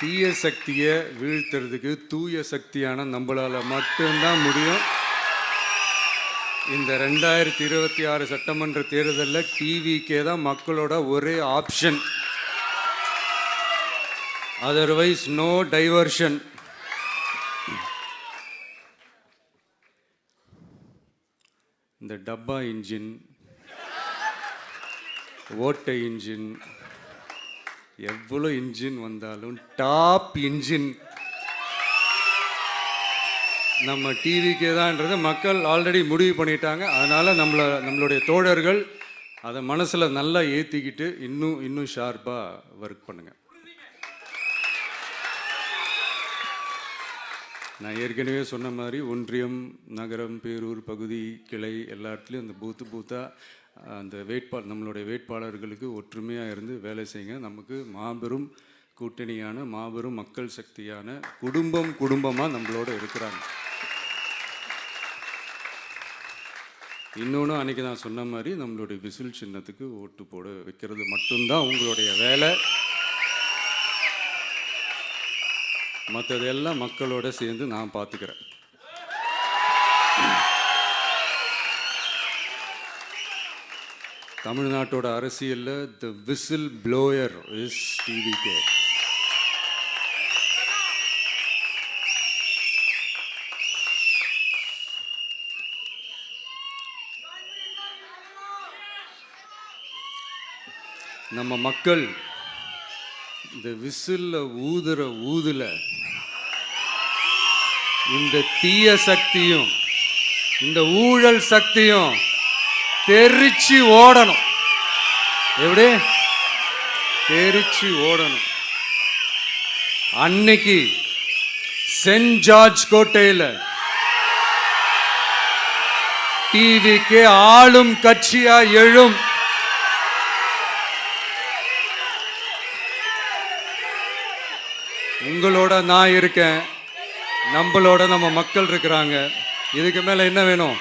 தீய சக்தியை வீழ்த்துறதுக்கு தூய சக்தியான நம்மளால் மட்டும்தான் முடியும். இந்த ரெண்டாயிரத்தி இருபத்தி ஆறு சட்டமன்ற தேர்தலில் டிவிக்கே தான் மக்களோட ஒரே ஆப்ஷன் அதர்வைஸ் நோ டைவர்ஷன் இந்த டப்பா இன்ஜின் ஓட்டை இன்ஜின் எவ்வளோ இன்ஜின் வந்தாலும் டாப் இன்ஜின் நம்ம டிவிக்கே தான்ன்றது மக்கள் ஆல்ரெடி முடிவு பண்ணிட்டாங்க. அதனால் நம்மளை நம்மளுடைய தோழர்கள் அதை மனசில் நல்லா ஏற்றிக்கிட்டு இன்னும் இன்னும் ஷார்ப்பாக ஒர்க் பண்ணுங்கள் நான் ஏற்கனவே சொன்ன மாதிரி ஒன்றியம் நகரம் பேரூர் பகுதி கிளை எல்லா இடத்துலையும் அந்த பூத்து பூத்தாக அந்த வேட்பாளர் நம்மளுடைய வேட்பாளர்களுக்கு ஒற்றுமையாக இருந்து வேலை செய்யுங்க. நமக்கு மாபெரும் கூட்டணியான மாபெரும் மக்கள் சக்தியான குடும்பம் குடும்பமாக நம்மளோட இருக்கிறாங்க. இன்னொன்று அன்றைக்கி நான் சொன்ன மாதிரி நம்மளுடைய விசில் சின்னத்துக்கு ஓட்டு போட வைக்கிறது மட்டும்தான் உங்களுடைய வேலை. மற்றதெல்லாம் மக்களோட சேர்ந்து நான் பார்த்துக்கிறேன் தமிழ்நாட்டோட அரசியலில் the whistle blower is TVK நம்ம மக்கள் இந்த விசில்ல ஊதுற ஊதுல இந்த தீய சக்தியும் இந்த ஊழல் சக்தியும் தெரிச்சு ஓடணும். எப்படி? தெரிச்சு ஓடணும். அன்னைக்கு சென்ட் ஜார்ஜ் கோட்டையில் டிவிக்கு ஆளும் கட்சியா எழும். உங்களோட நான் இருக்கேன். நம்மளோட நம்ம மக்கள் இருக்கிறாங்க. இதுக்கு மேல என்ன வேணும்?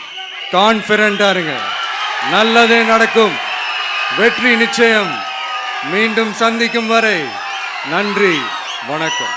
கான்ஃபிடண்டா இருங்க. நல்லதே நடக்கும். வெற்றி நிச்சயம். மீண்டும் சந்திக்கும் வரை நன்றி வணக்கம்.